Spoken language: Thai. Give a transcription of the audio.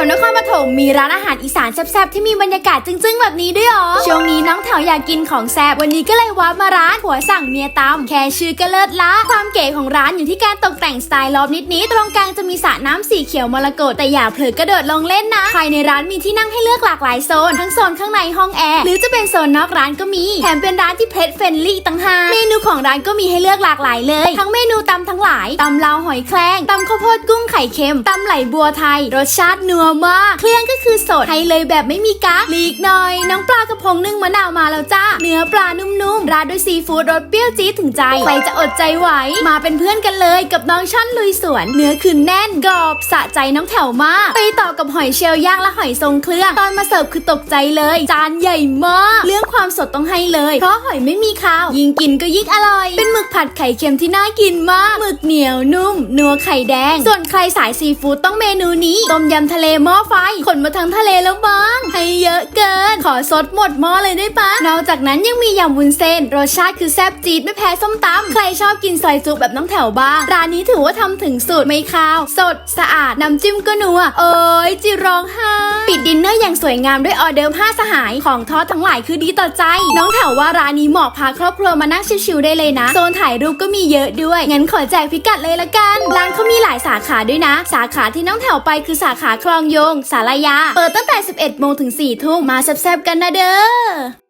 วนครปฐมมีร้านอาหารอีสานแซ่บๆที่มีบรรยากาศจึ้งๆ แบบนี้ด้วยหรอ ช่วงนี้น้องแถวอยากกินของแซ่บวันนี้ก็เลยว้ามาร้านผัวสั่งเมียตำแค่ชื่อก็เลิศละความเก๋ของร้านอยู่ที่การตกแต่งสไตล์ลอบนิดๆตรงกลางจะมีสระน้ำสีเขียวมรกตแต่อย่าเผลอกระโดดลงเล่นนะภายในร้านมีที่นั่งให้เลือกหลากหลายโซน ทั้งโซนข้างในห้องแอร์หรือจะเป็นโซนนอกร้านก็มีแถมเป็นร้านที่เพ t เฟรนลี่ต่างหากเมนูของร้านก็มีให้เลือกหลากหลายเลย ทั้งเมนูตำทั้งหลายตำลาวหอยแครงตำข้าวโพดกุ้งไข่เค็มตำไหลบัวไทย รสชาตินัวมากเครื่องก็คือสดให้เลยแบบไม่มีกั๊กลีกหน่อย น้องปลากระพงนึ่งมะนาวมาแล้วจ้า เนื้อปลานุ่มๆ ราดด้วยซีฟู้ดรสเปรี้ยวจี๊ดถึงใจ ใครจะอดใจไหว มาเป็นเพื่อนกันเลยกับน้องช่อนลุยสวน เนื้อคือแน่นกรอบสะใจน้องแถวมาก ไปต่อกับหอยเชลล์ย่างและหอยทรงเครื่องตอนมาเสิร์ฟคือตกใจเลย จานใหญ่มาก เรื่องความสดต้องให้เลย เพราะหอยไม่มีคาว ยิ่งกินก็ยิ่งอร่อย เป็นหมึกผัดไข่เค็มที่น่ากินมากหมึกเหนียวนุ่มนัวไข่แดง ส่วนใครสายซีฟู้ดต้องเมนูนี้ต้มยำทะเลหม้อไฟขนมาทางทะเลแล้วบ้างให้เย อะเกิน ขอสดหมดหม้อเลยได้ปะนอกจากนั้นยังมียำวุ้นเส้น รสชาติคือแซ่บจี๊ดไม่แพ้ส้มตำใครชอบกินซอยจุแบบน้องแถวบ้าง ร้านนี้ถือว่าทำถึงสูตรไม่คาว สด สะอาด น้ำจิ้มก็นัว เอ้ยจิร้องไห้ปิดดินเนอร์อย่างสวยงามด้วยออเดิร์ห้าสหาย ของทอดทั้งหลายคือดีต่อใจ น้องแถวว่าร้านนี้เหมาะพาครอบครัวมานั่งชิวๆได้เลยนะ โซนถ่ายรูปก็มีเยอะด้วย งั้นขอแจกพิกัดเลยละกัน ร้านเขามีหลายสาขาด้วยนะ สาขาที่น้องแถวไปคือสาขาคลองโยง สารยา เปิดตั้งแต่ 11โมงถึง4ทุ่มมาแซ่บๆกันนะเด้อ